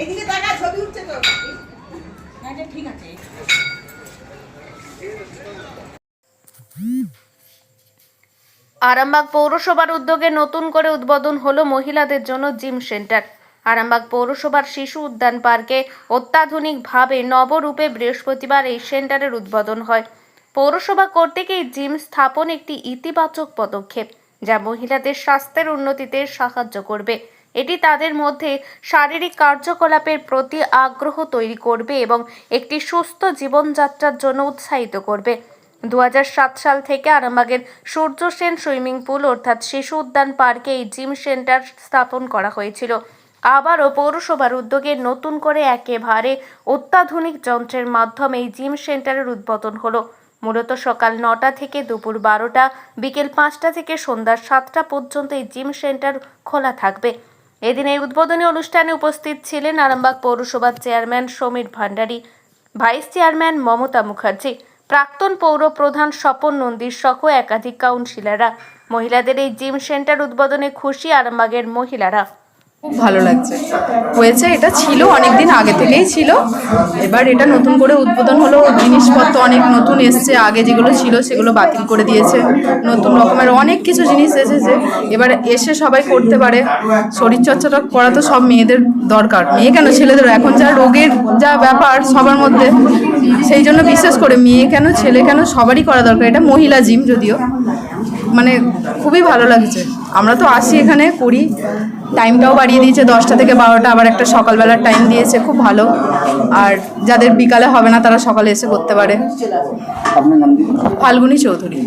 এইদিকে ছবি উঠছে তো ঠিক আছে আরামবাগ পৌরসভার উদ্যোগে নতুন করে উদ্বোধন হলো মহিলাদের জন্য জিম সেন্টার। আরামবাগ পৌরসভার শিশু উদ্যান পার্কে অত্যাধুনিকভাবে নবরূপে বৃহস্পতিবার এই সেন্টারের উদ্বোধন হয়। পৌরসভা কর্তৃক এই জিম স্থাপন একটি ইতিবাচক পদক্ষেপ যা মহিলাদের স্বাস্থ্যের উন্নতিতে সাহায্য করবে। এটি তাদের মধ্যে শারীরিক কার্যকলাপের প্রতি আগ্রহ তৈরি করবে এবং একটি সুস্থ জীবনযাত্রার জন্য উৎসাহিত করবে। দু হাজার সাত সাল থেকে আরামবাগের সূর্য সেন সুইমিং পুল অর্থাৎ শিশু উদ্যান পার্কে এই জিম সেন্টার স্থাপন করা হয়েছিল। আবারও পৌরসভার উদ্যোগে নতুন করে একেবারে অত্যাধুনিক যন্ত্রের মাধ্যমে এই জিম সেন্টারের উদ্বোধন হলো। মূলত সকাল নটা থেকে দুপুর বারোটা, বিকেল পাঁচটা থেকে সন্ধ্যা সাতটা পর্যন্ত এই জিম সেন্টার খোলা থাকবে। এদিন এই উদ্বোধনী অনুষ্ঠানে উপস্থিত ছিলেন আরামবাগ পৌরসভার chairman Samir Bhandari, vice chairman Mamata Mukherjee, প্রাক্তন পৌর প্রধান স্বপন নন্দীর সহ একাধিক কাউন্সিলররা। মহিলাদের এই জিম সেন্টার উদ্বোধনে খুশি আরামবাগের মহিলারা। খুব ভালো লাগছে। হয়েছে, এটা ছিল অনেক দিন আগে থেকেই ছিল। এবার এটা নতুন করে উদ্বোধন হলো, জিনিসপত্র অনেক নতুন এসছে, আগে যেগুলো ছিল সেগুলো বাতিল করে দিয়েছে। নতুন রকমের অনেক কিছু জিনিস এসেছে। এবার এসে সবাই করতে পারে। শরীরচর্চাটা করা তো সব মেয়েদের দরকার। মেয়ে কেন? ছেলেদেরও এখন যা রোগের যা ব্যাপার সবার মধ্যে, সেই জন্য বিশেষ করে মেয়ে কেন, ছেলে কেন, সবারই করা দরকার। এটা মহিলা জিম যদিও। মানে খুবই ভালো লাগছে। আমরা তো আসি এখানে, করি। টাইমটাও বাড়িয়ে দিয়েছে দশটা থেকে বারোটা আবার একটা সকালবেলার টাইম দিয়েছে খুব ভালো। আর যাদের বিকালে হবে না তারা সকালে এসে করতে পারে। ফাল্গুনি চৌধুরী।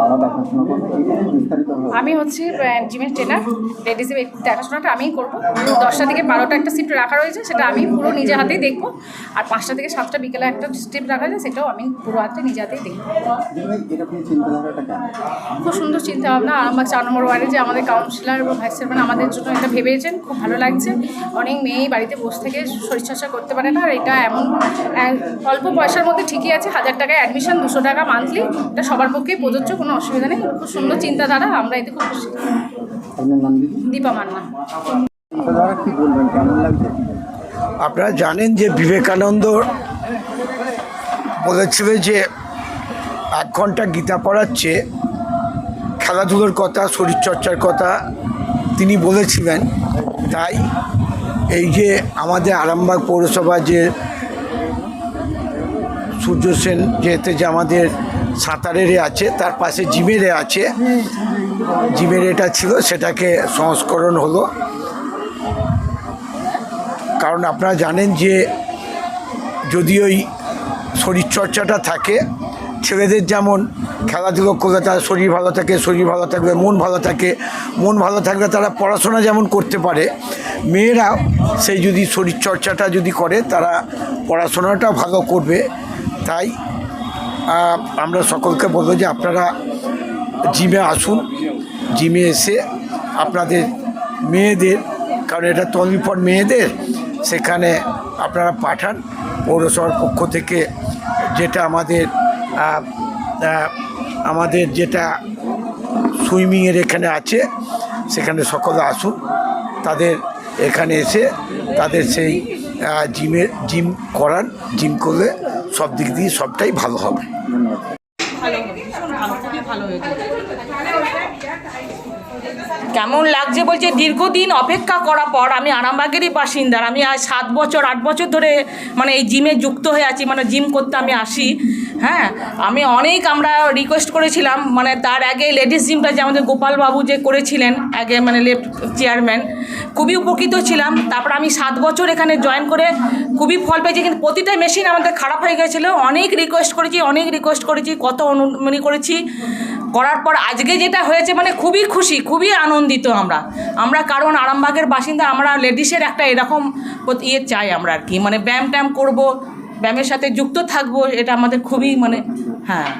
বাবা দেখাশোনা করবে? এইটা বিস্তারিত আমি হচ্ছে জিমের ট্রেনার লেডিসের এই দেখাশোনাটা আমিই করব। দশটা থেকে বারোটা একটা শিফট রাখা রয়েছে সেটা আমি পুরো নিজে হাতেই দেখব। আর পাঁচটা থেকে সাতটা বিকেলে একটা স্টেপ রাখা আছে সেটাও আমি পুরো হাতে নিজে হাতেই দেখব। খুব সুন্দর চিন্তা ভাবনা আর আমার চার নম্বর ওয়ার্ডে যে আমাদের কাউন্সিলর এবং ভাইস চেয়ারম্যান আমাদের জন্য এটা ভেবেছেন খুব ভালো লাগছে। অনেক মেয়েই বাড়িতে বসে থেকে শরীরচর্চা করতে পারে না আর এটা এমন অল্প পয়সার মধ্যে ঠিকই আছে। হাজার টাকায় অ্যাডমিশন দুশো টাকা মান্থলি এটা সবার পক্ষেই প্রযোজ্য কোনো অসুবিধা নেই। খুব সুন্দর চিন্তাধারা আমরা এতে খুব খুশি। আপনার নাম দিদি? দীপা মান্না। চিন্তাধারা কি বলবেন? কেমন লাগছে? আপনারা জানেন যে বিবেকানন্দ বলেছিল যে এক ঘণ্টা গীতা পড়াচ্ছে খেলাধুলোর কথা শরীরচর্চার কথা তিনি বলেছিলেন। তাই এই যে আমাদের আরামবাগ পৌরসভা যে সূর্য সেন যেতে যে আমাদের সাঁতারের আছে, তার পাশে জিমের আছে। জিমের এটা ছিল, সেটাকে সংস্করণ হলো। কারণ আপনারা জানেন যে যদি ওই শরীরচর্চাটা থাকে, ছেলেদের যেমন খেলাধুলো করলে তার শরীর ভালো থাকে, শরীর ভালো থাকবে মন ভালো থাকে, মন ভালো থাকলে তারা পড়াশোনা যেমন করতে পারে, মেয়েরা সেই যদি শরীরচর্চাটা যদি করে, তারা পড়াশোনাটা ভালো করবে। তাই আমরা সকলকে বলব যে আপনারা জিমে আসুন। জিমে এসে আপনাদের মেয়েদের, কারণ এটা তন্মিপর মেয়েদের, সেখানে আপনারা পাঠান। পৌরসভার পক্ষ থেকে যেটা আমাদের আমাদের যেটা সুইমিংয়ের এখানে আছে, সেখানে সকলে আসুন। তাদের এখানে এসে তাদের সেই জিমের জিম করান, জিম করলে সব দিক দিয়ে সবটাই ভালো হবে। কেমন লাগছে বলছে, দীর্ঘদিন অপেক্ষা করার পর আমি আরামবাগেরই বাসিন্দার আমি আজ সাত বছর, আট বছর ধরে মানে এই জিমে যুক্ত হয়ে আছি মানে জিম করতে আমি আসি। হ্যাঁ আমি অনেক আমরা রিকোয়েস্ট করেছিলাম মানে তার আগে লেডিস জিমটা যে আমাদের গোপালবাবু যে করেছিলেন, আগে মানে লেফট চেয়ারম্যান খুবই উপকৃত ছিলাম। তারপর আমি সাত বছর এখানে জয়েন করে খুবই ফল পেয়েছি। কিন্তু প্রতিটা মেশিন আমাদের খারাপ হয়ে গেছিল। অনেক রিকোয়েস্ট করেছি, অনেক রিকোয়েস্ট করেছি, কত অনুমনি করেছি। করার পর আজকে যেটা হয়েছে মানে খুবই খুশি, খুবই আনন্দিত আমরা। আমরা কারণ আরামবাগের বাসিন্দা, আমরা লেডিসের একটা এরকম ইয়ে চাই আমরা আর কি। মানে ব্যায়াম ট্যায়াম করব, ব্যায়ামের সাথে যুক্ত থাকব, এটা আমাদের খুবই মানে হ্যাঁ।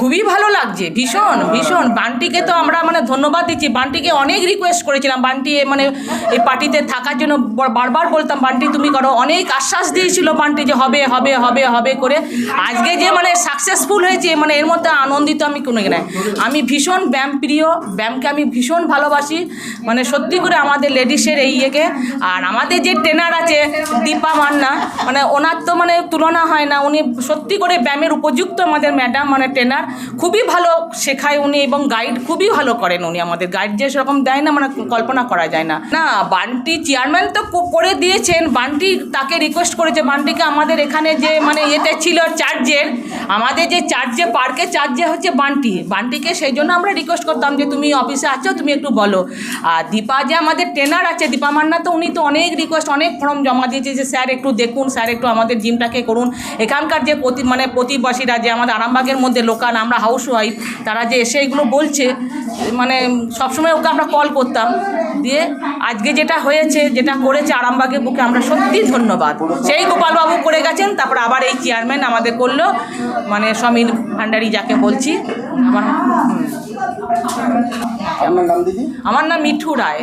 খুবই ভালো লাগছে, ভীষণ ভীষণ। বান্টিকে তো আমরা মানে ধন্যবাদ দিচ্ছি। বান্টিকে অনেক রিকোয়েস্ট করেছিলাম। বান্টি মানে এই পার্টিতে থাকার জন্য বারবার বলতাম, বান্টি, তুমি করো। অনেক আশ্বাস দিয়েছিল বান্টি যে হবে হবে হবে হবে করে। আজকে যে মানে সাকসেসফুল হয়েছে মানে এর মধ্যে আনন্দিত আমি কোনো নাই। আমি ভীষণ ব্যায়াম প্রিয়। ব্যায়ামকে আমি ভীষণ ভালোবাসি। মানে সত্যি করে আমাদের লেডিসের এই ইয়েকে। আর আমাদের যে ট্রেনার আছে, দীপা মান্না মানে ওনার তো মানে তুলনা হয় না। উনি সত্যি করে ব্যায়ামের উপযুক্ত আমাদের ম্যাডাম মানে ট্রেনার। খুবই ভালো শেখায় উনি এবং গাইড খুবই ভালো করেন উনি আমাদের। গাইড যে সেরকম দেয় না মানে কল্পনা করা যায় না। না, বান্টি চেয়ারম্যান তো করে দিয়েছেন। বান্টি তাকে রিকোয়েস্ট করেছে। বান্টিকে আমাদের এখানে যে মানে ইয়েতে ছিল চার্জের আমাদের যে চার্জে পার্কে চার্জে হচ্ছে বান্টি। বান্টিকে সেই জন্য আমরা রিকোয়েস্ট করতাম যে, তুমি অফিসে আছো, তুমি একটু বলো। আর দীপা যে আমাদের ট্রেনার আছে, দীপা মান্না তো উনি তো অনেক রিকোয়েস্ট অনেক ফর্ম জমা দিয়েছে যে, স্যার, একটু দেখুন, স্যার, একটু আমাদের জিমটাকে করুন। এখানকার যে প্রতি মানে প্রতিবাসীরা যে আমাদের আরামবাগের মধ্যে লোকাল আমরা হাউস ওয়াইফ তারা যে এসে এগুলো বলছে মানে সবসময় ওকে আমরা কল করতাম। দিয়ে আজকে যেটা হয়েছে যেটা করেছে আরামবাগের বুকে আমরা সত্যি ধন্যবাদ। সেই গোপালবাবু করে গেছেন তারপর আবার এই চেয়ারম্যান আমাদের করল। মানে সমীর ভান্ডারী যাকে বলছি আমার আমার নাম মিঠু রায়।